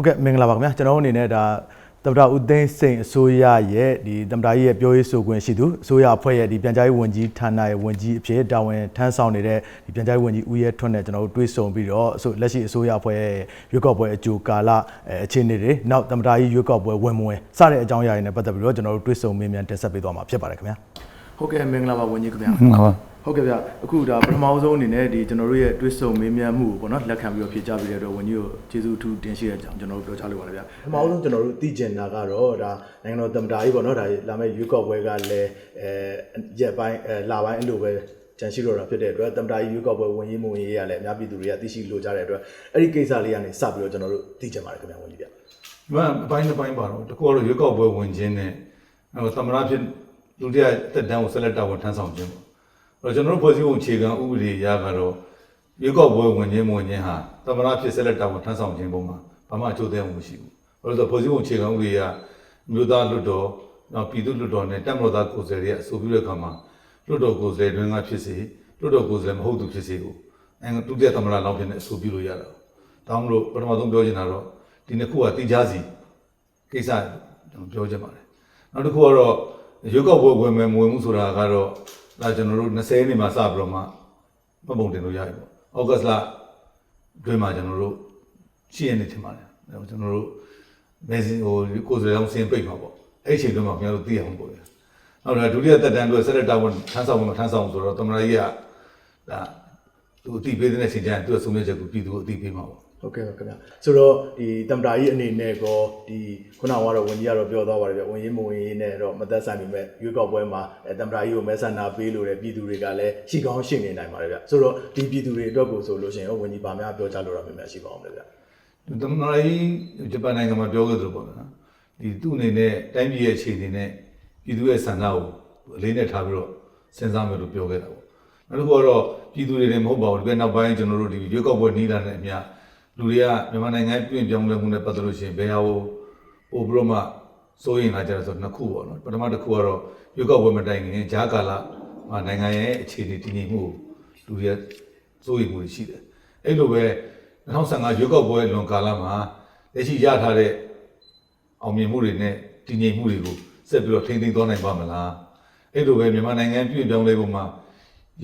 ဟုတ်ကဲ့မင်္ဂလာပါခင်ဗျာကျွန်တော်တို့အနေနဲ့ဒါသမ္မတဦးသိန်းစိန်အစိုးရရဲ့ဒီသမ္မတကြီးရဲ့ပြောရေးဆိုခွင့်ရှိသူအစိုးရအဖွဲ့ရဲ့ဒီပြန်ကြားရေးဝန်ကြီးဌာနရဲ့ဝန်ကြီးအဖြစ်တာဝန်ထမ်းဆောင်နေတဲ့ဒီပြန်ကြားရေးဝန်ကြီးဦးရဲထွန်းနဲ့ကျွန်တော်တို့တွေ့ဆုံပြီးတော့အစိုးလက်ရှိအစိုးရအဖွဲ့ရဲ့ရွေးကောက်ပွဲအကြိုကာလအဲအခြေအနေတွေနောက်သမ္မတကြီးရွေးကောက်ပွဲဝင်မဝင်စတဲ့အကြောင်းအရာတွေနဲ့ပတ်သက်ပြီးတော့ကျွန်တော်တို့တွေ့ဆုံမေးမြန်းတင်ဆက်ပေးသွားမှာဖြစ်ပါတယ်ခင်ဗျာဟုတ်ကဲ့မင်္ဂလာပါဝန်ကြီးခင်ဗျာဟုတ်ပါပါ ဟုတ်ကဲ့ဗျအခုဒါပထမဆုံးအနေနဲ့ဒီကျွန်တော်တို့ရဲ့တွစ်ဆုံမေးမြန်းမှုကိုပေါ့နော်လက်ခံပြီးတော့ဖြေကြပေးတဲ့အတွက်ဝန်ကြီးကိုကျေးဇူးအထူးတင်ရှိတဲ့အကြောင်းကျွန်တော်တို့ပြောချလိုပါတယ်ဗျပထမဆုံးကျွန်တော်တို့သိကျင်တာကတော့ဒါနိုင်ငံတော်သမ္မတကြီးပေါ့နော်ဒါလာမယ့်ရွေးကောက်ပွဲကလည်းအဲရက်ပိုင်းအဲလာပိုင်းအဲ့လိုပဲကြံရှိတော့တာဖြစ်တဲ့အတွက်သမ္မတကြီးရွေးကောက်ပွဲဝင်ရေးမဝင်ရေးရလည်းအများပြည်သူတွေကသိရှိလိုကြတဲ့အတွက်အဲ့ဒီကိစ္စလေးကနေစပြီးတော့ကျွန်တော်တို့သိကျင်ပါတယ်ခင်ဗျဝန်ကြီးဗျဒီမှာအပိုင်းတစ်ပိုင်းပါတော့တကူကတော့ရွေးကောက်ပွဲဝင်ခြင်းနဲ့အဲသမ္မတဖြစ်လူတရားတက်တန်းကိုဆက်လက်တာဝန်ထမ်းဆောင်ခြင်းပေါ့အဲ့ တော့ကျွန်တော်တို့ဖွဲ့စည်းပုံအခြေခံဥပဒေအရကတော့ရွေးကောက်ပွဲဝင်ခြင်းမဝင်ခြင်းဟာသမ္မတဖြစ်ဆက်လက်တာဝန်ထမ်းဆောင်ခြင်းပုံမှာဘာမှအကျိုးသက်ရောက်မှုမရှိဘူးဘာလို့လဲဆိုတော့ဖွဲ့စည်းပုံအခြေခံဥပဒေအရမြို့သားလွတ်တော်နောက်ပြည်သူလွတ်တော်နဲ့တပ်မတော်သားကိုယ်စားလှယ်တွေကအဆိုပြုတဲ့အခါမှာလွတ်တော်ကိုယ်စားလှယ်တွင်ကဖြစ်စေလွတ်တော်ကိုယ်စားလှယ်မဟုတ်သူဖြစ်စေကိုအဲဒုတိယသမ္မတလောက်ဖြစ်နေအဆိုပြုလို့ရတာ။ဒါမှမဟုတ်ပထမဆုံးပြောချင်တာတော့ဒီနှစ်ခုကတိကျစီကိစ္စကျွန်တော်ပြောချင်ပါတယ်နောက်တစ်ခုကတော့ရွေးကောက်ပွဲဝင်မယ်မဝင်ဘူးဆိုတာကတော့ ဒါကျွန်တော်တို့20နှစ်မှာစပြီးတော့မှမှတ်ပုံတင်လို့ရပြီပေါ့ဩဂတ်လတွင်းမှာကျွန်တော်တို့ရှိရနေထင်ပါတယ်ဒါကျွန်တော်တို့မဲစင်ဟိုကိုယ်စားလှယ်အောင်စင်ပိတ်မှာပေါ့အဲ့ဒီအချိန်တွင်းမှာခင်ဗျားတို့သိအောင်ပေါ့ဗျာနောက်တော့ဒုတိယသက်တမ်းအတွက်ဆက်လက်တာဝန်ထမ်းဆောင်မှာထမ်းဆောင်ဆိုတော့သမ္မတကြီးကဒါသူအတိပေးတဲ့အချိန်ကျရင်သူ့ရဲ့ဆုံးဖြတ်ချက်ကိုပြည်သူကိုအတိပေးမှာပေါ့ ဟုတ်ကဲ့ပါခင်ဗျဆိုတော့ဒီတမ်တာကြီးအနေနဲ့ကောဒီခုနကတော့ဝန်ကြီးကတော့ပြောသွားပါတယ်ဗျဝန်ကြီးမဝင်ရေးနဲ့တော့မသက်ဆိုင်ပေမဲ့ရွေးကောက်ပွဲမှာအဲတမ်တာကြီးကိုမဲဆန္ဒပေးလို့တဲ့ပြည်သူတွေကလည်းရှိကောင်းရှိနေနိုင်ပါတယ်ဗျဆိုတော့ဒီပြည်သူတွေအတွက်ကိုဆိုလို့ရှိရင်ဟောဝန်ကြီးပါများပြောကြလို့ရမယ်များရှိပါအောင်လေဗျသမ္မတကြီးဂျပန်နိုင်ငံမှာပြောခဲ့သလိုပေါ့နော်ဒီသူ့အနေနဲ့တိုင်းပြည်ရဲ့အခြေအနေနဲ့ပြည်သူရဲ့ဆန္ဒကိုအလေးနဲ့ထားပြီးတော့စဉ်းစားမယ်လို့ပြောခဲ့တာပေါ့နောက်တစ်ခုကတော့ပြည်သူတွေလည်းမဟုတ်ပါဘူးဒီကနောက်ပိုင်းကျွန်တော်တို့ဒီရွေးကောက်ပွဲနီးလာတဲ့အမြ လူတွေကမြန်မာနိုင်ငံပြည်ပြောင်းလဲမှုနဲ့ပတ်သက်လို့ရှိရင်ဘယ်ဟာကိုပို့ပြီးတော့မှစိုးရင်လာကြတယ်ဆိုတော့နှစ်ခုပေါ့နော်ပထမတစ်ခုကတော့ရွေးကောက်ပွဲမတိုင်ခင်ဂျားကာလမှာနိုင်ငံရဲ့အခြေအနေတည်ငြိမ်မှုကိုလူတွေကစိုးရိမ်မှုတွေရှိတယ်အဲ့လိုပဲ2015ရွေးကောက်ပွဲလွန်ကာလမှာလက်ရှိရထားတဲ့အောင်မြင်မှုတွေနဲ့တည်ငြိမ်မှုတွေကိုဆက်ပြီးတော့ထိန်းသိမ်းသွားနိုင်ပါမလားအဲ့လိုပဲမြန်မာနိုင်ငံပြည်ပြောင်းလဲပုံမှာ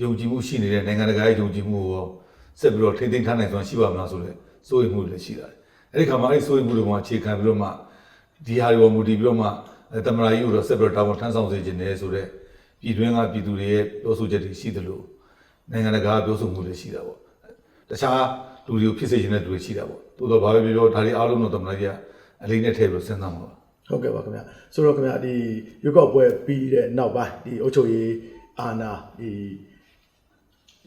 ယုံကြည်မှုရှိနေတဲ့နိုင်ငံတကာရဲ့ယုံကြည်မှုကိုရောဆက်ပြီးတော့ထိန်းသိမ်းထားနိုင်စွမ်းရှိပါမလားဆိုတဲ့ စိုးရိမ်မှုတွေလည်းရှိတာတယ်အဲ့ဒီခါမှာအဲ့ဒီစိုးရိမ်မှုတွေကအခြေခံပြီးတော့မှဒီဟာတွေပေါ်မူတည်ပြီးတော့မှအဲတမန်တော်ကြီးကိုတော့ဆက်ပြီးတော့တာဝန်ထမ်းဆောင်စေခြင်းနဲ့ဆိုတဲ့ပြည်တွင်းကပြည်သူတွေရဲ့ပြောဆိုချက်တွေရှိသလိုနိုင်ငံတကာကပြောဆိုမှုတွေရှိတာပေါ့တခြားလူတွေကိုဖြစ်စေခြင်းတဲ့လူတွေရှိတာပေါ့တိုးတော့ဘာပဲပြောပြောဒါတွေအားလုံးတော့တမန်တော်ကြီးကအလေးနဲ့ထည့်ပြီးတော့စဉ်းစားမှာပါဟုတ်ကဲ့ပါခင်ဗျဆိုတော့ခင်ဗျဒီရွေးကောက်ပွဲပြီးတဲ့နောက်ပိုင်းဒီအုပ်ချုပ်ရေးအာဏာဒီ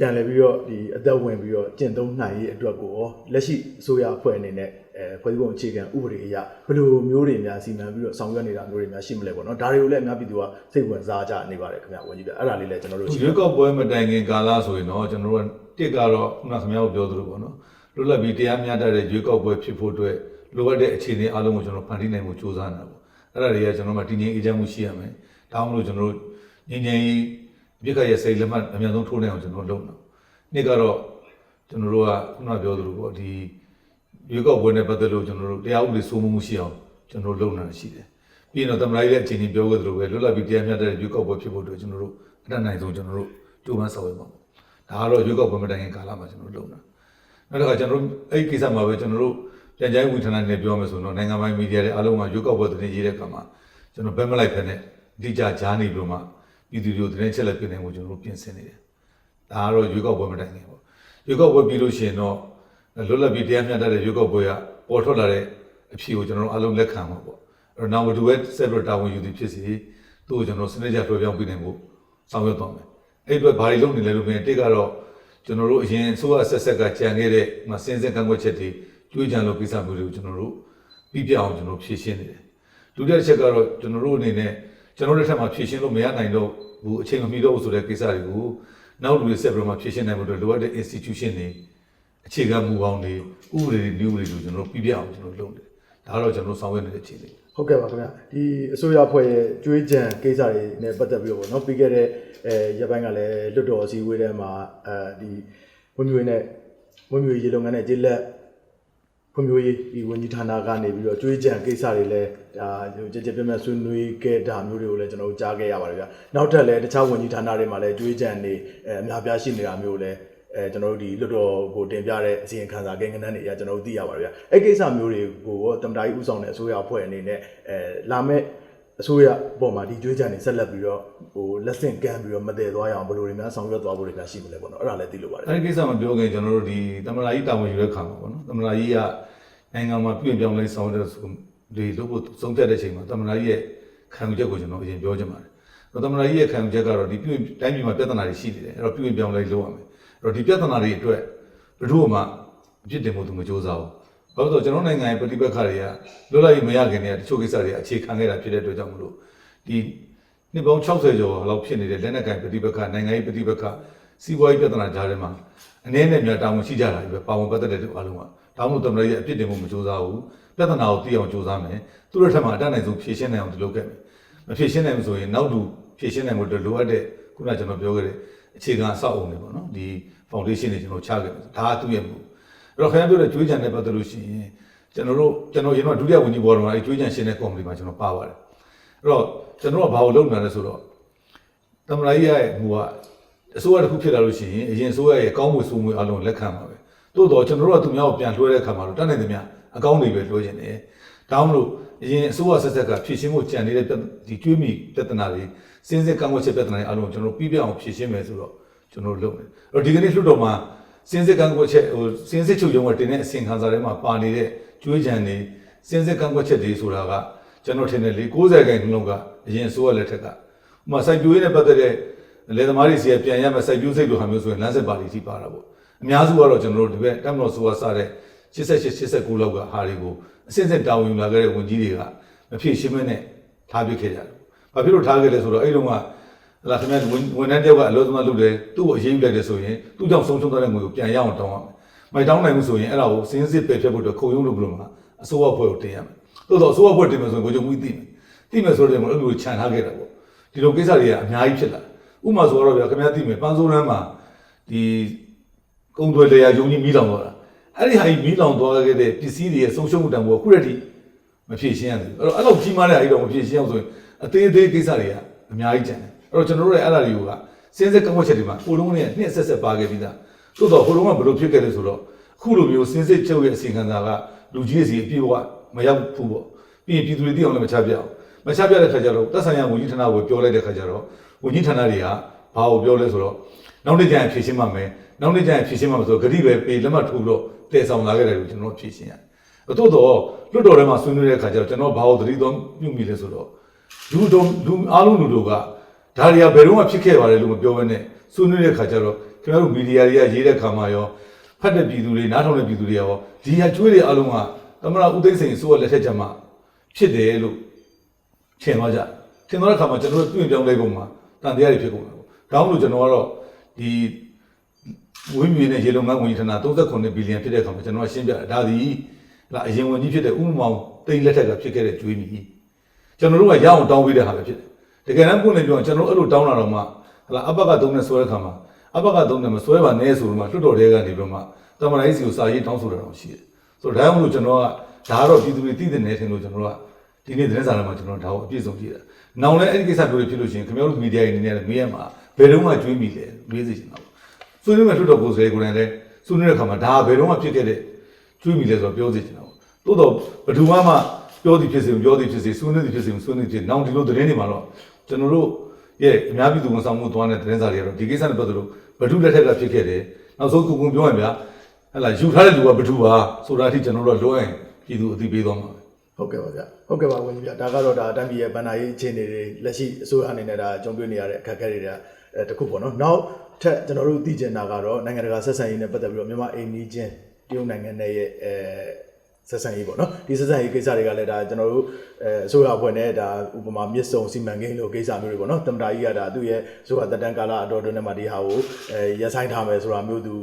ပြန်လဲပြီးတော့ဒီအသက်ဝင်ပြီးတော့ကျင့်သုံးနိုင်ရေးအတွက်ကိုရောလက်ရှိအစိုးရအဖွဲ့အနေနဲ့အဲဖွဲ့စည်းပုံအခြေခံဥပဒေအရဘယ်လိုမျိုးတွေများစီမံပြီးတော့ဆောင်ရွက်နေတာမျိုးတွေများရှိမလဲပေါ့နော်ဒါတွေကိုလည်းအများပြည်သူကစိတ်ဝင်စားကြနေပါတယ်ခင်ဗျဝန်ကြီးပြအဲ့ဒါလေးလည်းကျွန်တော်တို့ရှိရွေးကောက်ပွဲမတိုင်ခင်ကာလဆိုရင်တော့ကျွန်တော်တို့ကတစ်ကတော့ခုနခင်ဗျားတို့ပြောသလိုပေါ့နော်လွတ်လပ်ပြီးတရားမျှတတဲ့ရွေးကောက်ပွဲဖြစ်ဖို့အတွက်လိုအပ်တဲ့အခြေအနေအလုံးကိုကျွန်တော်ဖန်တီးနိုင်မှုစ조사နေတာပေါ့အဲ့ဒါတွေကကျွန်တော်တို့ကတည်ငြိမ်အေးချမ်းမှုရှိရမယ်ဒါမှမဟုတ်ကျွန်တော်တို့ငြိမ်းချမ်းရေး အပြစ်ခရဲ့စိတ်လက်မှတ်အများဆုံးထိုးနိုင်အောင်ကျွန်တော်လုပ်နေနှစ်ကတော့ကျွန်တော်တို့ကခုနပြောသလိုပေါ့ဒီရွေးကောက်ပွဲနဲ့ပတ်သက်လို့ကျွန်တော်တို့တရားဥပဒေစိုးမိုးမှုရှိအောင်ကျွန်တော်တို့လုပ်နေတာရှိတယ်ပြီးရင်တော့တမန်တော်ရဲ့အခြေအနေပြောခဲ့သလိုပဲလွတ်လပ်ပြီးတရားမျှတတဲ့ရွေးကောက်ပွဲဖြစ်ဖို့အတွက်ကျွန်တော်တို့အတတ်နိုင်ဆုံးကျွန်တော်တို့ကြိုးပမ်းဆောင်ရွက်ပါမယ်ဒါကတော့ရွေးကောက်ပွဲမတိုင်ခင်ကာလမှာကျွန်တော်တို့လုပ်နေတာနောက်တစ်ခါကျွန်တော်တို့အဲ့ဒီကိစ္စမှာပဲကျွန်တော်တို့ပြန်ကြားရေးဝန်ထမ်းတွေနဲ့ပြောမယ်ဆိုတော့နိုင်ငံပိုင်မီဒီယာတွေအားလုံးကရွေးကောက်ပွဲသတင်းရေးတဲ့အခါမှာကျွန်တော်ဘက်မလိုက်ဖက်နဲ့အဓိကကြားနေပြီးတော့မှ ပြည်သူတွေကိုသတင်းချက်လက်ပြင်နိုင်ဖို့ကျွန်တော်တို့ပြင်ဆင်နေတယ်။ဒါကတော့ရွေးကောက်ပွဲမတိုင်ခင်ပေါ့။ရွေးကောက်ပွဲပြီးလို့ရှိရင်တော့လွတ်လပ်ပြီးတရားမျှတတဲ့ရွေးကောက်ပွဲကပေါ်ထွက်လာတဲ့အဖြေကိုကျွန်တော်တို့အားလုံးလက်ခံမှာပေါ့။အဲ့တော့နောက်ဘယ်သူပဲ separate တာဝန်ယူသည်ဖြစ်စီသူ့ကိုကျွန်တော်စနစ်ကျလွှဲပြောင်းပေးနိုင်ဖို့ဆောင်ရွက်သွားမယ်။အဲ့ဒီအတွက်ဘာတွေလုပ်နေလဲလို့ပြင်တစ်ကတော့ကျွန်တော်တို့အရင်ဆိုရဆက်ဆက်ကကြံခဲ့တဲ့မစင်စင်ကန့်ကွက်ချက်တွေတွေးကြံလို့ကိစ္စမျိုးတွေကိုကျွန်တော်တို့ပြီးပြအောင်ကျွန်တော်ဖြည့်ရှင်းနေတယ်ဒုတိယတစ်ချက်ကတော့ကျွန်တော်တို့အနေနဲ့ ကျွန်တော်တို့ထက်မှဖြည့်ရှင်းလို့မရနိုင်တော့ဘူးအချိန်မမီတော့ဘူးဆိုတဲ့ကိစ္စတွေကိုနောက်လူတွေဆက်ပြီးတော့မှဖြည့်ရှင်းနိုင်ဖို့အတွက်လိုအပ်တဲ့ institution တွေအခြေခံမူပေါင်းတွေဥပဒေတွေမျိုးတွေကိုကျွန်တော်တို့ပြီးပြအောင်ကျွန်တော်တို့လုပ်နေတယ်ဒါကတော့ကျွန်တော်တို့ဆောင်ရွက်နေတဲ့အခြေအနေဟုတ်ကဲ့ပါခင်ဗျဒီအစိုးရအဖွဲ့ရဲ့ကြွေးကြံကိစ္စတွေနဲ့ပတ်သက်ပြီးတော့ပေါ့နော်ပြီးခဲ့တဲ့အဲရက်ပိုင်းကလည်းလွတ်တော်အစည်းအဝေးထဲမှာအဲဒီဝင်းမြွေနဲ့ဝင်းမြွေရေလုံငန်းနဲ့ဂျေလက် ဖွံ့ဖြိုးရေးဒီဝန်ကြီးဌာနကနေပြီးတော့ကြွေးကြံကိစ္စတွေလည်းဒါကြကြပြတ်ပြတ်ဆွေးနွေးခဲ့တာမျိုးတွေကိုလည်းကျွန်တော်တို့ကြားခဲ့ရပါတယ်ဗျ။နောက်ထပ်လည်းတခြားဝန်ကြီးဌာနတွေမှာလည်းကြွေးကြံနေအဲအများပြားရှိနေတာမျိုးလည်းအဲကျွန်တော်တို့ဒီလွတ်တော်ကိုတင်ပြတဲ့အစီရင်ခံစာကိန်းဂဏန်းတွေအရကျွန်တော်တို့သိရပါတယ်ဗျ။အဲ့ကိစ္စမျိုးတွေကိုရောတမတာကြီးဥဆောင်တဲ့အစိုးရအဖွဲ့အနေနဲ့အဲလာမဲ့ အစိုးရပေါ်မှာဒီကြွေးကြံနေဆက်လက်ပြီးတော့ဟိုလက်ဆင့်ကမ်းပြီးတော့မတည်သွားရအောင်ဘယ်လိုတွေများဆောင်ရွက်သွားဖို့တွေများရှိမလဲပေါ့နော်။အဲ့ဒါလည်းသိလို့ပါတယ်အဲဒီကိစ္စမပြောခင်ကျွန်တော်တို့ဒီတမလာကြီးတာဝန်ယူတဲ့ခါမှာပေါ့နော်တမလာကြီးကနိုင်ငံမှာပြည်ပြောင်းလဲဆောင်တဲ့ဆိုဒီလို့ဖို့ဆုံးဖြတ်တဲ့ချိန်မှာတမလာကြီးရဲ့ခံယူချက်ကိုကျွန်တော်အရင်ပြောချင်ပါတယ်တမလာကြီးရဲ့ခံယူချက်ကတော့ဒီပြည်တိုင်းပြည်မှာပြဿနာတွေရှိနေတယ်အဲ့တော့ပြည်ပြောင်းလဲလုပ်ရမယ်အဲ့တော့ဒီပြဿနာတွေအတွက်ဘယ်သူမှအပြစ်တင်ဖို့သူမကြိုးစားဘူး ဘာလို့လဲဆိုတော့ကျွန်တော်နိုင်ငံရဲ့ပြည်ပခါတွေကလွတ်လပ်ရေးမရခင်တည်းကတချို့ကိစ္စတွေအခြေခံခဲ့တာဖြစ်တဲ့အတွက်ကြောင့်မလို့ဒီနှစ်ပေါင်း60ကျော်လောက်ဖြစ်နေတဲ့လက်နက်ကင်ပြည်ပခါနိုင်ငံရေးပြည်ပခါစီးပွားရေးပြဿနာကြားထဲမှာအနေနဲ့များတာဝန်ရှိကြတာကြီးပဲပါဝင်ပတ်သက်တဲ့သူအားလုံးကဒါမှမဟုတ်တမန်ရဲ့အပြစ်တင်ဖို့မကြိုးစားဘူးပြဿနာကိုသိအောင်ကြိုးစားမယ်သူတို့ထက်မှအတတ်နိုင်ဆုံးဖြေရှင်းနိုင်အောင်ဒီလုပ်ခဲ့မယ်မဖြေရှင်းနိုင်ဘူးဆိုရင်နောက်လူဖြေရှင်းနိုင်ဖို့အတွက်လိုအပ်တဲ့ခုနကကျွန်တော်ပြောခဲ့တဲ့အခြေခံအဆောက်အအုံတွေပေါ့နော်ဒီ foundation တွေကျွန်တော်ချခဲ့မယ်ဒါကသူ့ရဲ့မှု အဲ့တော့ခင်ဗျားပြောတဲ့ကြွေးကြံတဲ့ပတ်သက်လို့ရှိရင်ကျွန်တော်တို့ကျွန်တော်ရင်တော့ဒုတိယဝန်ကြီးဘော်တော်မှာအဲကြွေးကြံရှင်းတဲ့ကော်မတီမှာကျွန်တော်ပါပါတယ်အဲ့တော့ကျွန်တော်ကဘာလို့လုပ်နေလဲဆိုတော့တမန်ကြီးရဲ့ဟိုကအစိုးရတစ်ခုဖြစ်လာလို့ရှိရင်အရင်အစိုးရရဲ့ကောင်းမှုဆိုးမှုအလုံးလက်ခံပါပဲတိုးတော့ကျွန်တော်တို့ကသူများကိုပြန်လွှဲတဲ့အခါမှာတော့တတ်နိုင်သမျှအကောင်းတွေပဲလွှဲခြင်းတယ်ဒါမှမဟုတ်အရင်အစိုးရဆက်ဆက်ကဖြည့်ရှင်းဖို့ကြံနေတဲ့ဒီကျွေးမိပြဿနာတွေစင်းစစ်ကန့်ကွက်ချက်ပြဿနာတွေအလုံးကျွန်တော်တို့ပြီးပြအောင်ဖြည့်ရှင်းမယ်ဆိုတော့ကျွန်တော်တို့လုပ်နေအဲ့တော့ဒီကနေ့လွှတ်တော်မှာ စင်းစစ်ကန့်ကွက်ချက်ဟိုစင်းစစ်ချုပ်ရုံးကတင်တဲ့အစီရင်ခံစာထဲမှာပါနေတဲ့ကျွေးကြံတွေစင်းစစ်ကန့်ကွက်ချက်တွေဆိုတာကကျွန်တော်ထင်တယ်လေ60ခန့်လုံးကအရင်အစိုးရလက်ထက်ကဥပမာစိုက်ပျိုးရေးနဲ့ပတ်သက်တဲ့လေသမားတွေစီကပြန်ရမယ်စိုက်ပျိုးစိတ်လိုဟာမျိုးဆိုရင်လမ်းစစ်ပါတီထိပါတာပေါ့အများစုကတော့ကျွန်တော်တို့ဒီဘက်တက်မတော်ဆိုတာစတဲ့88 89လောက်ကဟာတွေကိုအစစ်စစ်တာဝန်ယူလာခဲ့တဲ့ဝန်ကြီးတွေကမဖြစ်ရှင်းမနဲ့ထားပစ်ခဲ့ကြတယ်။ဘာဖြစ်လို့ထားခဲ့လဲဆိုတော့အဲ့တု န်းကလာခင်ဗျာဝန်ဝန်ထမ်းတယောက်ကအလို့သမားလုပ်တယ်သူ့ကိုအရေးယူလိုက်တယ်ဆိုရင်သူ့ကြောင့်ဆုံးရှုံးသွားတဲ့ငွေကိုပြန်ရအောင်တောင်းရမယ်။မိုက်တောင်းနိုင်မှုဆိုရင်အဲ့ဒါကိုစင်းစစ်ပယ်ဖြတ်ဖို့အတွက်ခုံရုံးလုပ်လို့မှာအစိုးရအဖွဲ့ကိုတင်ရမယ်။သို့တော့အစိုးရအဖွဲ့တင်မယ်ဆိုရင်ကိုကြုံမှုသိမယ်။သိမယ်ဆိုတော့အဲ့လိုခြံထားခဲ့တာပေါ့။ဒီလိုကိစ္စတွေကအများကြီးဖြစ်လာ။ဥပမာဆိုတော့ဗျာခင်ဗျာသိမယ်ပန်းစိုးရမ်းမှာဒီကုံသွဲလေယာယုံကြီးမီးလောင်သွားတာအဲ့ဒီဟာကြီးမီးလောင်သွားခဲ့တဲ့ပစ္စည်းတွေရဲ့ဆုံးရှုံးမှုတန်ဖိုးကခုရက်ထိမဖြည့်ရှင်းရသေးဘူးအဲ့တော့အဲ့လိုကြီးမားတဲ့အဲ့တော့မဖြည့်ရှင်းအောင်ဆိုရင်အသေးသေးကိစ္စတွေကအများကြီးကျန်တယ်အဲ့ တော့ကျွန်တော်တို့ရဲ့အဲ့ဒါတွေကစင်းစက်ကန့်ကွက်ချက်တွေမှာဟိုလုံးနဲ့နှစ်ဆက်ဆက်ပါခဲ့ပြီးသားသို့တော့ဟိုလုံးကဘယ်လိုဖြစ်ခဲ့လဲဆိုတော့အခုလိုမျိုးစင်းစစ်ချုပ်ရဲ့အစီအခံစာကလူကြီးစီအပြည့်အဝမရောက်ဘူးပေါ့ပြီးရင်ပြည်သူတွေသိအောင်လည်းမချပြအောင်မချပြတဲ့ခါကျတော့သက်ဆိုင်ရာဝန်ကြီးဌာနကိုပြောလိုက်တဲ့ခါကျတော့ဝန်ကြီးဌာနတွေကဘာကိုပြောလဲဆိုတော့နောက်နေ့ကျရင်ဖြည့်ရှင်းပါမယ်နောက်နေ့ကျရင်ဖြည့်ရှင်းပါမယ်ဆိုတော့ဂတိပဲပေးလက်မှတ်ထိုးပြီးတော့တည်ဆောင်လာခဲ့တယ်လို့ကျွန်တော်ဖြည့်ရှင်းရတယ်။သို့တော့လွတ်တော်ထဲမှာဆွေးနွေးတဲ့ခါကျတော့ကျွန်တော်ဘာကိုသတိတော်ပြုမိလဲဆိုတော့လူတော်လူအားလုံးလူတို့က ဒါတွေကဘယ်တော့မှဖြစ်ခဲ့ပါတယ်လို့မပြောဘဲနဲ့ဆွေးနွေးတဲ့ခါကျတော့ခင်ဗျားတို့မီဒီယာတွေကရေးတဲ့ခါမှာရောဖတ်တဲ့ပြည်သူတွေနားထောင်တဲ့ပြည်သူတွေရောဒီဟာကျွေးတွေအားလုံးကသမရဦးသိန်းစိန်ဆိုရလက်ထက်ကျမှဖြစ်တယ်လို့ထင်သွားကြထင်သွားတဲ့ခါမှာကျွန်တော်တို့ပြင်ပြောင်းလဲကုန်မှာတန်တရားတွေဖြစ်ကုန်တာပေါ့ဒါမှမဟုတ်ကျွန်တော်ကတော့ဒီဝင်းမြူနဲ့ရေလုံငန်းဝန်ကြီးဌာန39ဘီလီယံဖြစ်တဲ့အခါမှာကျွန်တော်ကရှင်းပြတယ်ဒါသည်လာအရင်ဝန်ကြီးဖြစ်တဲ့ဥမ္မောင်တိတ်လက်ထက်ကဖြစ်ခဲ့တဲ့ကျွေးမီကျွန်တော်တို့ကရအောင်တောင်းပေးတဲ့ဟာပဲဖြစ်တယ် တကယ်တမ်းပုံနဲ့ပြောရင်ကျွန်တော်အဲ့လိုတောင်းလာတော့မှဟလာအဘကသုံးနဲ့ဆွဲတဲ့ခါမှာအဘကသုံးနဲ့မဆွဲပါနဲ့ဆိုတော့မှလွတ်တော်တဲကနေပြီးမှတမန်တိုင်းစီကိုစာရေးတောင်းဆိုတာတော့ရှိတယ်ဆိုတော့ဒါမှမဟုတ်ကျွန်တော်ကဒါကတော့ပြည်သူတွေသိတဲ့နေထင်လို့ကျွန်တော်ကဒီနေ့သတင်းစာထဲမှာကျွန်တော်ဒါကိုအပြည့်စုံကြည့်တာ။နောက်လည်းအဲ့ဒီကိစ္စတွေဖြစ်လို့ရှိရင်ခင်ဗျားတို့မီဒီယာတွေအနေနဲ့လည်းမေးရမှာဘယ်တော့မှကျွေးမိလဲမေးစေချင်တာပေါ့။ဆွေးနွေးမဲ့လွတ်တော်ကိုယ်စားလှယ်ကိုယ်တိုင်လည်းဆွေးနွေးတဲ့အခါမှာဒါဘယ်တော့မှဖြစ်ခဲ့တဲ့ကျွေးမိလဲဆိုတော့ပြောစေချင်တာပေါ့။သို့တော့ဘယ်သူမှမှပြောသည်ဖြစ်စေမပြောသည်ဖြစ်စေဆွေးနွေးသည်ဖြစ်စေမဆွေးနွေးသည်ဖြစ်စေနောက်ဒီလိုသတင်းတွေမှာတော့ ကျွန်တော်တို့ရဲ့အများပြည်သူဝန်ဆောင်မှုသွားတဲ့သတင်းစာတွေကတော့ဒီကိစ္စနဲ့ပတ်သက်လို့ဘယ်သူလက်ထက်ကဖြစ်ခဲ့တယ်။နောက်ဆုံးကုကုပြောရင်ဗျာဟဲ့လားယူထားတဲ့လူကဘယ်သူပါဆိုတာအထိကျွန်တော်တို့ကလွှဲရင်ပြည်သူအသိပေးသွားမှာပဲ။ဟုတ်ကဲ့ပါဗျဟုတ်ကဲ့ပါဝန်ကြီးဗျဒါကတော့ဒါအတန်းပြည်ရဲ့ဗန္နာရေးအခြေအနေတွေလက်ရှိအစိုးရအနေနဲ့ဒါကြုံတွေ့နေရတဲ့အခက်အခဲတွေကအဲတစ်ခုပေါ့နော်နောက်ထပ်ကျွန်တော်တို့သိချင်တာကတော့နိုင်ငံတကာဆက်ဆံရေးနဲ့ပတ်သက်ပြီးတော့မြန်မာအိမ်နီးချင်းတရုတ်နိုင်ငံနဲ့ရဲ့အဲ ဆက်ဆံရေးပေါ့နော်ဒီဆက်ဆံရေးကိစ္စတွေကလည်းဒါကျွန်တော်တို့အဲအစိုးရအဖွဲ့နဲ့ဒါဥပမာမြစ်စုံစီမံကိန်းလိုကိစ္စမျိုးတွေပေါ့နော်တမတာကြီးကဒါသူ့ရဲ့အစိုးရတက်တန်းကာလအတော်အတွင်းထဲမှာဒီဟာကိုအဲရပ်ဆိုင်ထားမယ်ဆိုတာမျိုးသူ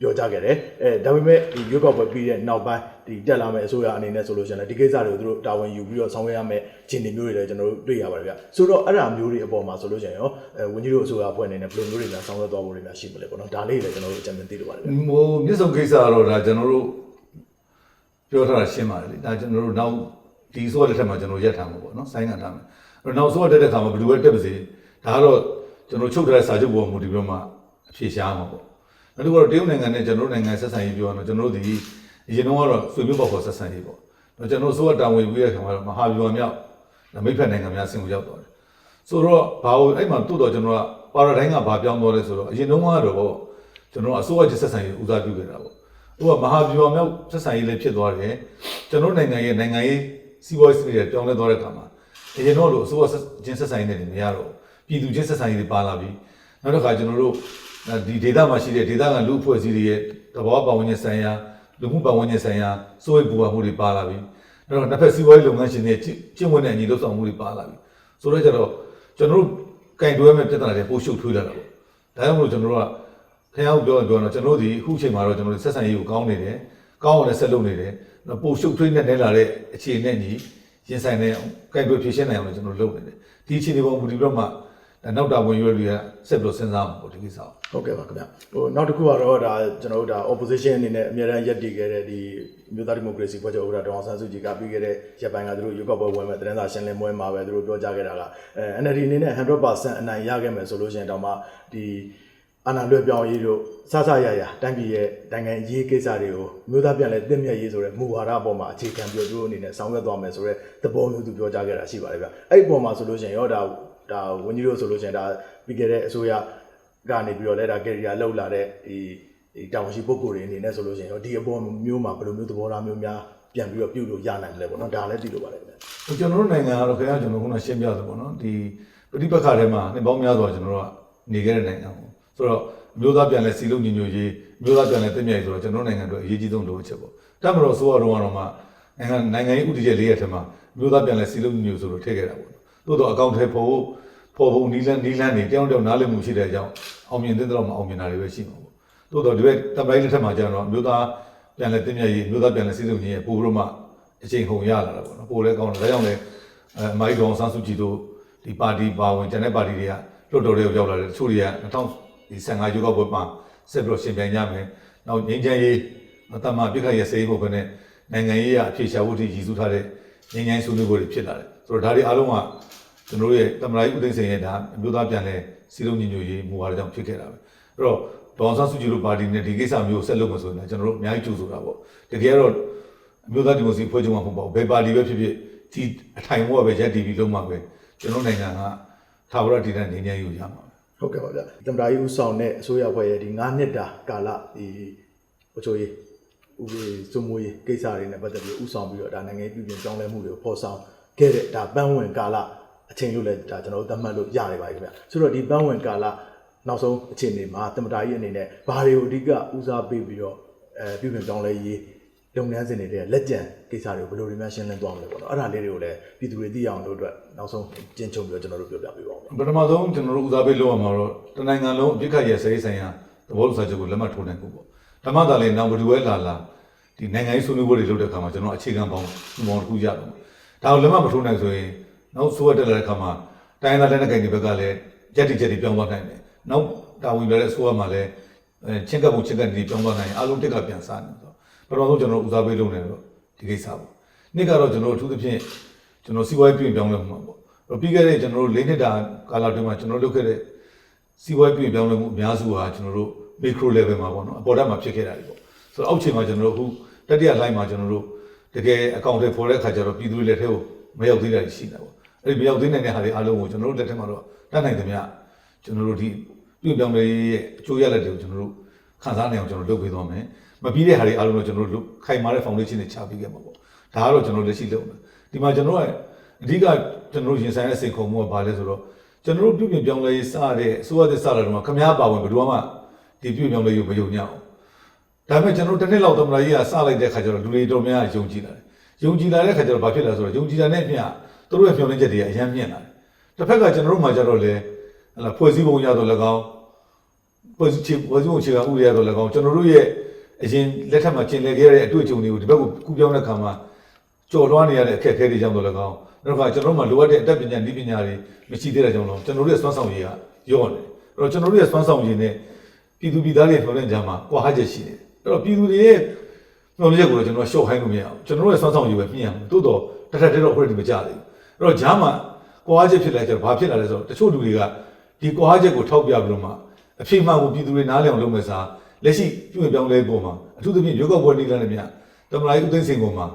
ပြောကြခဲ့တယ်အဲဒါပေမဲ့ဒီရွက်ကောက်ပွဲပြီးတဲ့နောက်ပိုင်းဒီတက်လာမယ့်အစိုးရအနေနဲ့ဆိုလို့ရှိရင်လည်းဒီကိစ္စတွေကိုသူတို့တာဝန်ယူပြီးတော့ဆောင်ရွက်ရမယ့်ခြေအနေမျိုးတွေလည်းကျွန်တော်တို့တွေ့ရပါတယ်ဗျဆိုတော့အဲ့ဒါမျိုးတွေအပေါ်မှာဆိုလို့ရှိရင်ရောအဲဝန်ကြီးတို့အစိုးရအဖွဲ့အနေနဲ့ဘယ်လိုမျိုးတွေများဆောင်ရွက်သွားဖို့တွေများရှိမလဲပေါ့နော်ဒါလေးလည်းကျွန်တော်တို့အကြံဉာဏ်သိလိုပါတယ်ဗျဟိုမြစ်ဆုံကိစ္စကတော့ဒါကျွန်တော်တို့ ပြောထားတာရှင်းပါတယ်လေဒါကျွန်တော်တို့နောက်ဒီဆိုတဲ့ထက်မှာကျွန်တော်ရက်ထားမှာပေါ့နော်ဆိုင်းငံထားမယ်အဲ့တော့နောက်ဆိုတဲ့တဲ့ခါမှာဘယ်လိုပဲတက်ပါစေဒါကတော့ကျွန်တော်ချုပ်ထားတဲ့စာချုပ်ပေါ်မူတည်ပြီးတော့မှအဖြေရှားမှာပေါ့နောက်တစ်ခုတော့တရုတ်နိုင်ငံနဲ့ကျွန်တော်တို့နိုင်ငံဆက်ဆံရေးပြောရတော့ကျွန်တော်တို့ဒီအရင်တော့ကတော့ဆွေမျိုးပေါက်ခေါ်ဆက်ဆံရေးပေါ့တော့ကျွန်တော်တို့ဆိုတဲ့တာဝန်ယူရတဲ့ခါမှာတော့မဟာဗျူဟာမြောက်မိတ်ဖက်နိုင်ငံများဆင်ကိုရောက်သွားတယ်ဆိုတော့ဘာလို့အဲ့မှာတိုးတော့ကျွန်တော်ကပါရာဒိုင်းကဘာပြောင်းသွားလဲဆိုတော့အရင်တုန်းကတော့ကျွန်တော်ကအစိုးရချက်ဆက်ဆံရေးဦးစားပြုခဲ့တာပေါ့ သူကမဟာဗျူဟာမြောက်ဆက်ဆံရေးလည်းဖြစ်သွားတယ်ကျွန်တော်နိုင်ငံရဲ့နိုင်ငံရေးစီးပွားရေးစနစ်တွေပြောင်းလဲသွားတဲ့အခါမှာအရင်တော့လို့အစိုးရချင်းဆက်ဆံရေးနဲ့မရတော့ပြည်သူချင်းဆက်ဆံရေးတွေပါလာပြီနောက်တစ်ခါကျွန်တော်တို့ဒီဒေသမှာရှိတဲ့ဒေသကလူအဖွဲ့အစည်းတွေရဲ့တဘောပတ်ဝန်းကျင်ဆိုင်ရာလူမှုပတ်ဝန်းကျင်ဆိုင်ရာစိုးရိမ်ပူပန်မှုတွေပါလာပြီနောက်တော့တစ်ဖက်စီးပွားရေးလုပ်ငန်းရှင်တွေကျင့်ဝတ်တဲ့အညီလုပ်ဆောင်မှုတွေပါလာပြီဆိုတော့ကျတော့ကျွန်တော်တို့ကင်တွဲမဲ့ပြဿနာတွေပိုရှုပ်ထွေးလာတာပေါ့ဒါကြောင့်မလို့ကျွန်တော်တို့က ခင်ဗျားတို့ပြောရင်ပြောတော့ကျွန်တော်တို့ဒီအခုချိန်မှာတော့ကျွန်တော်တို့ဆက်ဆံရေးကိုကောင်းနေတယ်ကောင်းအောင်လည်းဆက်လုပ်နေတယ်ပိုရှုပ်ထွေးနဲ့နေလာတဲ့အခြေအနေနဲ့ညီရင်ဆိုင်တဲ့ကင်တွဲဖြည့်ရှင်းနိုင်အောင်လည်းကျွန်တော်လုပ်နေတယ်ဒီအခြေအနေပေါ်မူတည်ပြီးတော့မှနောက်တာဝင်ရွယ်တွေကဆက်ပြီးတော့စဉ်းစားမှာပေါ့ဒီကိစ္စကိုဟုတ်ကဲ့ပါခင်ဗျဟိုနောက်တစ်ခုကတော့ဒါကျွန်တော်တို့ဒါ opposition အနေနဲ့အများအားရက်တည်ခဲ့တဲ့ဒီမြို့သားဒီမိုကရေစီဖွဲ့ချုပ်ဥက္ကဋ္ဌဒေါအောင်ဆန်းစုကြည်ကပြီးခဲ့တဲ့ရက်ပိုင်းကသူတို့ရွေးကောက်ပွဲဝင်မဲ့သတင်းစာရှင်းလင်းပွဲမှာပဲသူတို့ပြောကြားခဲ့တာကအဲ NLD အနေနဲ့100%အနိုင်ရခဲ့မယ်ဆိုလို့ရှိရင်တော့မှဒီ အာဏာလွှဲပြောင်းရေးတို့စဆရရတိုင်းပြည်ရဲ့နိုင်ငံရေးကိစ္စတွေကိုမြို့သားပြန်လဲတင့်မြတ်ရေးဆိုတဲ့မူဝါဒအပေါ်မှာအခြေခံပြီးတော့သူတို့အနေနဲ့ဆောင်ရွက်သွားမယ်ဆိုတဲ့သဘောမျိုးသူပြောကြားခဲ့တာရှိပါတယ်ဗျအဲ့ဒီအပေါ်မှာဆိုလို့ရှိရင်ရောဒါဒါဝန်ကြီးတို့ဆိုလို့ရှိရင်ဒါပြီးခဲ့တဲ့အစိုးရကနေပြီးတော့လဲဒါကယ်ရီယာလောက်လာတဲ့ဒီဒီတာဝန်ရှိပုဂ္ဂိုလ်တွေအနေနဲ့ဆိုလို့ရှိရင်တော့ဒီအပေါ်မျိုးမှာဘယ်လိုမျိုးသဘောထားမျိုးများပြန်ပြီးတော့ပြုလို့ရနိုင်တယ်လဲပေါ့နော်ဒါလည်းသိလို့ပါတယ်ခင်ဗျာဟိုကျွန်တော်တို့နိုင်ငံကတော့ခင်ဗျားကျွန်တော်ခုနရှင်းပြသလိုပေါ့နော်ဒီပဋိပက္ခထဲမှာနှစ်ပေါင်းများစွာကျွန်တော်တို့ကနေခဲ့တဲ့နိုင်ငံပေါ့ ဆိုတော့အမျိုးသားပြန်လဲစီလုံးညီညွတ်ရေးအမျိုးသားပြန်လဲတည်မြဲဆိုတော့ကျွန်တော်တို့နိုင်ငံအတွက်အရေးကြီးဆုံးလိုအပ်ချက်ပေါ့တတ်မတော်ဆိုတော့တော့မှနိုင်ငံနိုင်ငံရေးဥတီချက်လေးရဲ့ထဲမှာအမျိုးသားပြန်လဲစီလုံးညီညွတ်ဆိုလို့ထည့်ခဲ့တာပေါ့တိုးတော့အကောင့်ထဲဖို့ပေါ်ဖို့နီလန်းနီလန်းနေတောင်းတောင်းနားလည်မှုရှိတဲ့အကြောင်းအောင်မြင်တဲ့တော့မအောင်မြင်တာတွေပဲရှိမှာပေါ့တိုးတော့ဒီဘက်တပိုင်းလက်ထက်မှာကျတော့အမျိုးသားပြန်လဲတည်မြဲရေးအမျိုးသားပြန်လဲစီလုံးညီရဲ့ပို့ပြီးတော့မှအချိန်ဟုန်ရလာတာပေါ့နော်ပို့လဲကောင်းတယ်ဒါကြောင့်လဲအဲအမိုက်ကောင်ဆန်းစုကြည်တို့ဒီပါတီပါဝင်ကျန်တဲ့ပါတီတွေကလွတ်တော်တွေကိုရောက်လာတယ်တချို့တွေက 2015ရွေးကောက်ပွဲမှာဆက်ပြီးတော့ရှင်ပြိုင်ကြမယ်။နောက်ငင်းချမ်းရေးအတမပြစ်ခတ်ရစေးဖို့ပဲနဲ့နိုင်ငံရေးရအဖြေရှာဖို့တည်ရည်စူးထားတဲ့ငင်းချမ်းဆွေးနွေးပွဲတွေဖြစ်လာတယ်။ဆိုတော့ဒါတွေအားလုံးကကျွန်တော်တို့ရဲ့တမန်တော်ကြီးဦးသိန်းစိန်ရဲ့ဒါအမျိုးသားပြန်လဲစီလုံးညီညွတ်ရေးမူဝါဒကြောင့်ဖြစ်ခဲ့တာပဲ။အဲ့တော့ဒေါန်ဆန်းစုကြည်တို့ပါတီနဲ့ဒီကိစ္စမျိုးဆက်လုပ်မှာဆိုရင်ကျွန်တော်တို့အများကြီးကြိုးဆိုတာပေါ့။တကယ်တော့အမျိုးသားဒီမိုကရေစီဖွဲ့ချုပ်မှာမဟုတ်ပါဘူးဘယ်ပါတီပဲဖြစ်ဖြစ်ဒီအထိုင်ဘောကပဲရက်တီဗီလုံးမှာပဲကျွန်တော်နိုင်ငံကသာဝရတည်တဲ့နေနေယူရမှာပဲ ဟုတ်ကဲ့ပါဗျာတမ္ပရာကြီးဦးဆောင်တဲ့အစိုးရဖွဲ့ရဲ့ဒီ9နှစ်တာကာလဒီအချိုးရေးဥပဒေစုံမွေးကိစ္စတွေနဲ့ပတ်သက်ပြီးဦးဆောင်ပြီးတော့ဒါနိုင်ငံရေးပြည်ပြင်ကြောင်းလဲမှုတွေကိုဖော်ဆောင်ခဲ့တဲ့ဒါပန်းဝင်ကာလအချိန်လို့လည်းဒါကျွန်တော်တို့သတ်မှတ်လို့ရတယ်ပါခင်ဗျာဆိုတော့ဒီပန်းဝင်ကာလနောက်ဆုံးအချိန်တွေမှာတမ္ပရာကြီးအနေနဲ့ဘာတွေကိုအဓိကဦးစားပေးပြီးတော့အဲပြည်ပြင်ကြောင်းလဲရေး လုပ်ငန်းစဉ်တွေတဲ့လက်ကျန်ကိစ္စတွေကိုဘယ်လိုတွေများရှင်းလင်းသွားမလဲပေါ့နော်အဲ့ဒါလေးတွေကိုလည်းပြည်သူတွေသိအောင်လို့အတွက်နောက်ဆုံးကျင်းချုံပြီးတော့ကျွန်တော်တို့ပြောပြပေးပါဦးမယ်ပထမဆုံးကျွန်တော်တို့ဦးစားပေးလုပ်ရမှာတော့တနိုင်ငံလုံးအပြစ်ခတ်ရစေးဆိုင်ရာသဘောတူစာချုပ်ကိုလက်မှတ်ထိုးနိုင်ဖို့ပေါ့ဓမ္မသာလေးနောက်ဘယ်သူပဲလာလာဒီနိုင်ငံရေးဆွေးနွေးပွဲတွေလုပ်တဲ့အခါမှာကျွန်တော်အခြေခံပေါင်းပေါင်းတစ်ခုရတော့ဒါကိုလက်မှတ်မထိုးနိုင်ဆိုရင်နောက်ဆိုရတက်လာတဲ့အခါမှာတိုင်းသားလက်နက်ကိုင်တွေဘက်ကလည်းရက်တီချက်တွေပြောင်းသွားနိုင်တယ်နောက်တာဝန်ယူလာတဲ့အစိုးရမှာလည်းအဲချင်းကပ်ဖို့ချင်းကပ်နေပြောင်းသွားနိုင်ရင်အားလုံးတက်ကပြန်စားနေတော့ ပထမဆုံးကျွန်တော်ဦးစားပေးလုပ်နေတော့ဒီကိစ္စပေါ့နေ့ကတော့ကျွန်တော်အထူးသဖြင့်ကျွန်တော်စီးပွားရေးပြင်ပြောင်းလဲမှာပေါ့အဲ့ပြီးခဲ့တဲ့ကျွန်တော်တို့၄နှစ်တာကာလအတွင်းမှာကျွန်တော်လုပ်ခဲ့တဲ့စီးပွားရေးပြင်ပြောင်းလဲမှုအများစုဟာကျွန်တော်တို့ micro level မှာပေါ့နော်အပေါ်တက်မှာဖြစ်ခဲ့တာတွေပေါ့ဆိုတော့အောက်ခြေမှာကျွန်တော်တို့အခုတတိယ line မှာကျွန်တော်တို့တကယ်အကောင့်တွေဖော်တဲ့အခါကျတော့ပြည်သူတွေလက်ထဲကိုမရောက်သေးတာရှိနေတာပေါ့အဲ့ဒီမရောက်သေးနိုင်တဲ့ဟာတွေအားလုံးကိုကျွန်တော်တို့လက်ထဲမှာတော့တတ်နိုင်သမျှကျွန်တော်တို့ဒီပြင်ပြောင်းလဲရဲ့အကျိုးရလဒ်တွေကိုကျွန်တော်တို့ခံစားနိုင်အောင်ကျွန်တော်လုပ်ပေးသွားမယ် မပြီးတဲ့ဟာတွေအားလုံးတော့ကျွန်တော်တို့ခိုင်မာတဲ့ foundation တွေချပေးခဲ့မှာပေါ့ဒါကတော့ကျွန်တော်လက်ရှိလုပ်မယ်ဒီမှာကျွန်တော်ကအဓိကကျွန်တော်တို့ရင်ဆိုင်တဲ့စိန်ခေါ်မှုကဘာလဲဆိုတော့ကျွန်တော်တို့ပြုပြင်ပြောင်းလဲရေးစတဲ့အစိုးရသစ်စတာတော့ခမားပါဝင်ဘယ်သူမှဒီပြုပြင်ပြောင်းလဲရေးကိုမယုံကြအောင်ဒါပေမဲ့ကျွန်တော်တို့တစ်နှစ်လောက်သမ္မတကြီးကစလိုက်တဲ့ခါကျတော့လူတွေတော်များများယုံကြည်လာတယ်။ယုံကြည်လာတဲ့ခါကျတော့ဘာဖြစ်လဲဆိုတော့ယုံကြည်လာတဲ့မျှသူတို့ရဲ့မျှော်လင့်ချက်တွေကအများမြင့်လာတယ်။တစ်ဖက်ကကျွန်တော်တို့မှကျတော့လေဟလာဖွဲ့စည်းပုံရတော့၎င်းဖွဲ့စည်းချဖွဲ့စည်းပုံခြေကဥပဒေရတော့၎င်းကျွန်တော်တို့ရဲ့ အရင်လက်ထက်မှာကျင်လည်ခဲ့တဲ့အတွေ့အကြုံတွေကိုဒီဘက်ကိုကူးပြောင်းတဲ့ခါမှာကြော်လွှားနေရတဲ့အခက်အခဲတွေကြောင့်တော့၎င်းနောက်တစ်ခါကျွန်တော်တို့မှလိုအပ်တဲ့အတတ်ပညာနည်းပညာတွေမရှိသေးတဲ့ကြောင့်တော့ကျွန်တော်တို့ရဲ့စွမ်းဆောင်ရည်ကရော့နေတယ်။အဲ့တော့ကျွန်တော်တို့ရဲ့စွမ်းဆောင်ရည်နဲ့ပြည်သူပြည်သားတွေထော်တဲ့ကြားမှာကွာဟချက်ရှိတယ်အဲ့တော့ပြည်သူတွေရဲ့မျော်လင့်ချက်ကိုတော့ကျွန်တော်ရှော့ခိုင်းလို့မရဘူးကျွန်တော်တို့ရဲ့စွမ်းဆောင်ရည်ပဲမြင်ရမှာတိုးတော့တစ်ထပ်တည်းတော့ already မကြသေးဘူးအဲ့တော့ဂျားမှာကွာချက်ဖြစ်လိုက်ကြတော့ဘာဖြစ်လာလဲဆိုတော့တချို့လူတွေကဒီကွာချက်ကိုထောက်ပြပြီးတော့မှအဖြစ်မှန်ကိုပြည်သူတွေနားလည်အောင်လုပ်မယ်စား လက်ရှိပြုရင်ပြောင်းလဲပုံမှာအထူးသဖြင့်ရွေးကောက်ပွဲနေ့လည်းမြတ်တမလိုက်ဥသိမ်းစင်ပုံမှာ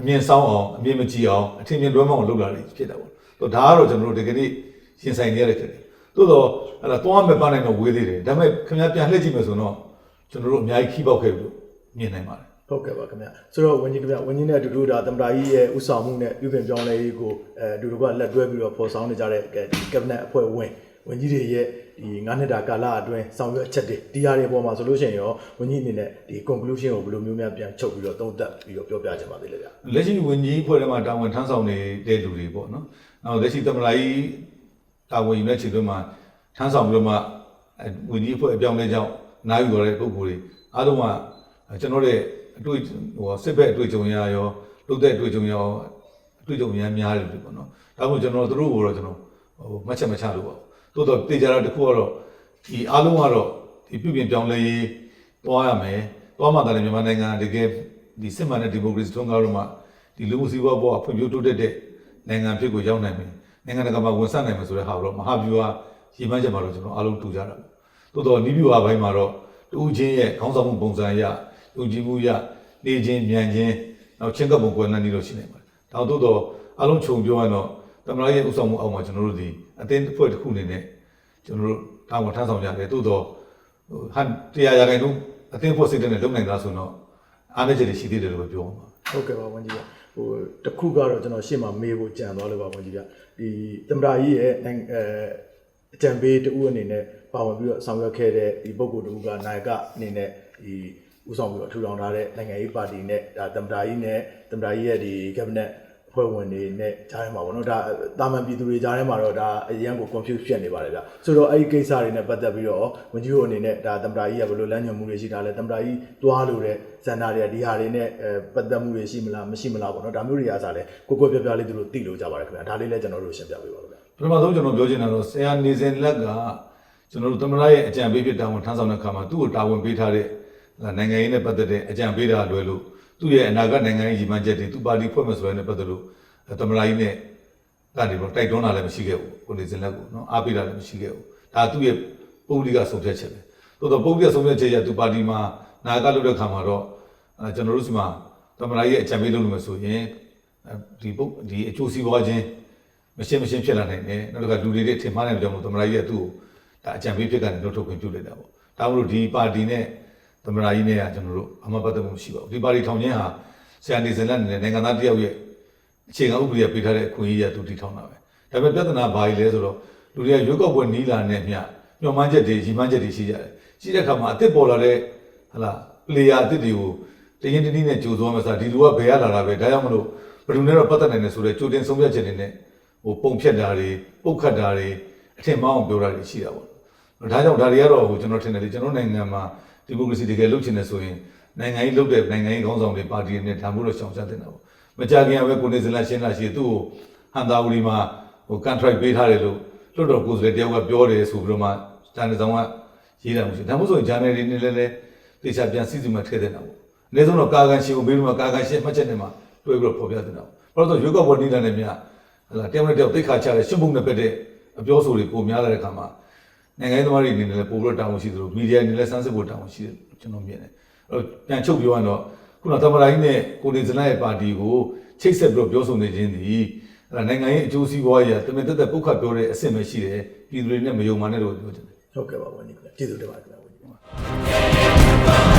အမြင်ဆောင်အောင်အမြင်မကြည့်အောင်အထင်မြင်လွဲမအောင်လုပ်လာတယ်ဖြစ်တာပေါ့တော့ဒါကတော့ကျွန်တော်တို့ဒီကနေ့ရှင်ဆိုင်နေရတဲ့ဖြစ်တယ်တိုးတော့အဲ့ဒါသွားမဲ့ပန်းနိုင်တော့ဝေးသေးတယ်ဒါပေမဲ့ခင်ဗျားပြန်လှည့်ကြည့်မယ်ဆိုတော့ကျွန်တော်တို့အများကြီးခီးပေါက်ခဲ့ပြီလို့မြင်နိုင်ပါတယ်ဟုတ်ကဲ့ပါခင်ဗျဆိုတော့ဝန်ကြီးခင်ဗျဝန်ကြီးနဲ့အတူတူဒါသမ္မတကြီးရဲ့ဥဆောင်မှုနဲ့ပြုပြင်ပြောင်းလဲရေးကိုအဲအတူတူကလက်တွဲပြီးတော့ပေါ်ဆောင်နေကြတဲ့ဒီကက်ဘိနက်အဖွဲ့ဝင် ဝန်ကြီးတွေရဲ့ဒီ9နှစ်တာကာလအတွင်းဆောင်ရွက်ချက်တွေဒီဟာတွေအပေါ်မှာဆိုလို့ရှိရင်ရောဝန်ကြီးအနေနဲ့ဒီ conclusion ကိုဘယ်လိုမျိုးများပြန်ချုပ်ပြီးတော့သုံးသပ်ပြီးတော့ပြောပြချင်ပါသေးလဲဗျလက်ရှိဝင်ကြီးဖွဲ့ထဲမှာတာဝန်ထမ်းဆောင်နေတဲ့လူတွေပေါ့နော်။နောက်လက်ရှိသမ္မတကြီးတာဝန်ယူတဲ့ချိန်တွင်းမှာထမ်းဆောင်ပြီးတော့မှအဲဝင်ကြီးဖွဲ့အပြောင်းလဲကြောင်းနိုင်ယူတော်တဲ့ပုံကိုယ်တွေအားလုံးကကျွန်တော်တို့အတွေ့ဟိုစစ်ဘက်အတွေ့အကြုံရရောလုတ်တဲ့အတွေ့အကြုံရရောအတွေ့အကြုံများများတယ်ပေါ့နော်။ဒါမှမဟုတ်ကျွန်တော်တို့ကိုတော့ကျွန်တော်ဟိုမှတ်ချက်မချလို့ပေါ့။ တိုးတော့တေချာတော့တစ်ခုကတော့ဒီအားလုံးကတော့ဒီပြုပြင်ပြောင်းလဲရေးတွားရမယ်။တွားမှသာလေမြန်မာနိုင်ငံတကယ်ဒီစစ်မှန်တဲ့ဒီမိုကရေစီထွန်းကားတော့မှဒီလူမှုစီးပွားပေါ်ဖွံ့ဖြိုးတိုးတက်တဲ့နိုင်ငံဖြစ်ကိုရောက်နိုင်မယ်နိုင်ငံတကာမှာဝန်ဆန့်နိုင်မယ်ဆိုတဲ့ဟာကိုတော့မဟာဗျူဟာရည်မှန်းချက်မှာတော့ကျွန်တော်အားလုံးတူကြတာပေါ့တိုးတော့နီးဗျူဟာဘိုင်းမှာတော့တူချင်းရဲ့ခေါင်းဆောင်မှုပုံစံအရတူကြည်မှုရနေချင်းမြန်ချင်းနောက်ချင်းကပ်ပုံကွယ်နှံ့နေလို့ရှိနေပါတယ်ဒါတို့တော့အားလုံးခြုံပြောရရင်တော့ တမန်ရဲ့ဥဆောင်မှုအောက်မှာကျွန်တော်တို့ဒီအသင်းတစ်ဖွဲ့တစ်ခုအနေနဲ့ကျွန်တော်တို့တာဝန်ထမ်းဆောင်ရတယ်တိုးတော့ဟိုဟန်တရားရာခိုင်နှုန်းအသင်းဖွဲ့စိတ်တဲ့နဲ့လုံနိုင်တာဆိုတော့အားနည်းချက်တွေရှိသေးတယ်လို့ပဲပြောမှာဟုတ်ကဲ့ပါဝန်ကြီးကဟိုတစ်ခုကတော့ကျွန်တော်ရှေ့မှာမေးဖို့ကြံသွားလို့ပါဝန်ကြီးကဒီသမ္မတကြီးရဲ့နိုင်ငံအဲအကြံပေးတူအနေနဲ့ပါဝင်ပြီးတော့ဆောင်ရွက်ခဲ့တဲ့ဒီပုဂ္ဂိုလ်တူကနာယကအနေနဲ့ဒီဥဆောင်ပြီးတော့ထူထောင်ထားတဲ့နိုင်ငံရေးပါတီနဲ့ဒါသမ္မတကြီးနဲ့သမ္မတကြီးရဲ့ဒီ cabinet အ ဖွဲ့ဝင်တွေနဲ့ကြားထဲမှာပေါ့နော်ဒါတာမန်ပြည်သူတွေကြားထဲမှာတော့ဒါအရန်ကို confuse ဖြစ်နေပါတယ်ဗျဆိုတော့အဲ့ဒီကိစ္စတွေနဲ့ပတ်သက်ပြီးတော့ဝန်ကြီးတို့အနေနဲ့ဒါသမ္မတကြီးကဘယ်လိုလမ်းညွှန်မှုတွေရှိတာလဲသမ္မတကြီးတွားလို့တဲ့ဇန်နာတွေကဒီဟာတွေနဲ့အဲပတ်သက်မှုတွေရှိမလားမရှိမလားပေါ့နော်ဒါမျိုးတွေအားစားလဲကိုကိုပြပြလေးသူတို့သိလို့ကြပါတယ်ခင်ဗျာဒါလေးလည်းကျွန်တော်တို့ရှင်းပြပေးပါလို့ဗျပထမဆုံးကျွန်တော်ပြောချင်တာတော့ဆရာနေစဉ်လက်ကကျွန်တော်တို့သမ္မတရဲ့အကြံပေးဖြစ်တာဝန်ထမ်းဆောင်တဲ့အခါမှာသူ့ကိုတာဝန်ပေးထားတဲ့နိုင်ငံရေးနဲ့ပတ်သက်တဲ့အကြံပေးတာလွယ်လို့ သူ့ရဲ့အနာဂတ်နိုင်ငံရေးရည်မှန်းချက်တွေသူပါတီဖွဲ့မယ်ဆိုတဲ့နဲ့ပတ်သက်လို့သမ္မတကြီးနဲ့ကနေပြီးတိုက်တွန်းတာလည်းမရှိခဲ့ဘူးကိုနေစဉ်လက်ကိုနော်အားပေးတာလည်းမရှိခဲ့ဘူးဒါသူ့ရဲ့ပုံလိကဆုံးဖြတ်ချက်ပဲသို့တော့ပုံလိကဆုံးဖြတ်ချက်ရသူပါတီမှာနာဂတ်လုပ်တဲ့အခါမှာတော့အဲကျွန်တော်တို့စီမှာသမ္မတကြီးရဲ့အကြံပေးလုပ်လို့မယ်ဆိုရင်ဒီပုတ်ဒီအကျိုးစီးပွားခြင်းမရှင်းမရှင်းဖြစ်လာနိုင်တယ်နောက်တစ်ခါလူတွေတွေထင်မှားတဲ့ကြောင့်မို့သမ္မတကြီးကသူ့ကိုဒါအကြံပေးဖြစ်ကနေလွတ်ထုတ်ခွင့်ပြုလိုက်တာပေါ့ဒါမှမဟုတ်ဒီပါတီနဲ့ သမ္မတကြီးနဲ့ကကျွန်တော်တို့အမပတ်သက်မှုမရှိပါဘူးဒီပါတီထောင်ချင်းဟာဆရာနေစင်လက်နဲ့နိုင်ငံသားတယောက်ရဲ့အခြေခံဥပဒေပေးထားတဲ့အခွင့်အရေးရသူတည်ထောင်တာပဲဒါပေမဲ့ပြဿနာဘာကြီးလဲဆိုတော့လူတွေကရွေးကောက်ပွဲနီးလာတဲ့မျှညှော်မှန်းချက်တွေရီမှန်းချက်တွေရှိကြတယ်ရှိတဲ့အခါမှာအစ်စ်ပေါ်လာတဲ့ဟလာပလေယာအစ်စ်တွေကိုတရင်တနည်းနဲ့ကြိုးစားမှစားဒီလူကဘယ်ရလာတာပဲဒါကြောင့်မလို့ဘယ်သူနဲ့တော့ပတ်သက်နိုင်တယ်ဆိုတော့ကြိုတင်ဆုံးဖြတ်ချက်တွေနဲ့ဟိုပုံဖြတ်တာတွေပုတ်ခတ်တာတွေအထင်မှားအောင်ပြောတာတွေရှိတာပေါ့။ဒါကြောင့်ဒါတွေကတော့ဟိုကျွန်တော်ထင်တယ်လေကျွန်တော်နိုင်ငံမှာ ဒီမိုကရေစီတကယ်လုပ်ချင်တယ်ဆိုရင်နိုင်ငံရေးလုပ်တဲ့နိုင်ငံရေးခေါင်းဆောင်တွေပါတီတွေနဲ့ဒါမှမဟုတ်ရှောင်ရှားတင်တာပေါ့။မကြခင်ကပဲကိုနေစလန်ရှင်းလာရှိသူ့ကိုဟန်တာဝရီမှာဟို contract ပေးထားတယ်လို့လွတ်တော်ကိုယ်စားလှယ်တယောက်ကပြောတယ်ဆိုပြီးတော့မှတန်တဲ့ဆောင်ကရေးတာမျိုးရှိတယ်။ဒါမှမဟုတ်ဆိုရင်ဂျာနယ်တွေနဲ့လည်းလည်းတေချာပြန်စီစီမှထည့်တဲ့တာပေါ့။အနည်းဆုံးတော့ကာကန်ရှင်ကိုမေးလို့မှကာကန်ရှင်မှတ်ချက်နဲ့မှတွဲပြီးတော့ဖော်ပြတင်တာပေါ့။ဘာလို့လဲဆိုရွေးကောက်ပွဲနေ့တိုင်းနဲ့မြတ်ဟလာတယောက်နဲ့တယောက်သိခါချတဲ့ရှင်းပုံနဲ့ပဲတဲ့အပြောဆိုတွေပုံများလာတဲ့ခါမှာ နိုင်ငံရေးသမားတွေအနေနဲ့လည်းပို့ပြီးတော့တာဝန်ရှိသလိုမီဒီယာအနေနဲ့လည်းစမ်းစစ်ဖို့တာဝန်ရှိတယ်လို့ကျွန်တော်မြင်တယ်အဲ့တော့ပြန်ချုပ်ပြောရရင်တော့ခုနသမရိုင်းနဲ့ကိုနေစလန်ရဲ့ပါတီကိုချိတ်ဆက်ပြီးတော့ပြောဆိုနေခြင်းဒီအဲ့ဒါနိုင်ငံရေးအကျိုးစီးပွားရေးတမင်တက်တက်ပုတ်ခတ်ပြောတဲ့အဆင့်ပဲရှိတယ်ပြည်သူတွေနဲ့မယုံမှန်းတဲ့လို့ပြောချင်တယ်ဟုတ်ကဲ့ပါဝန်ကြီးခင်ဗျာကျေးဇူးတင်ပါတယ်ခင်ဗျာဝန်ကြီး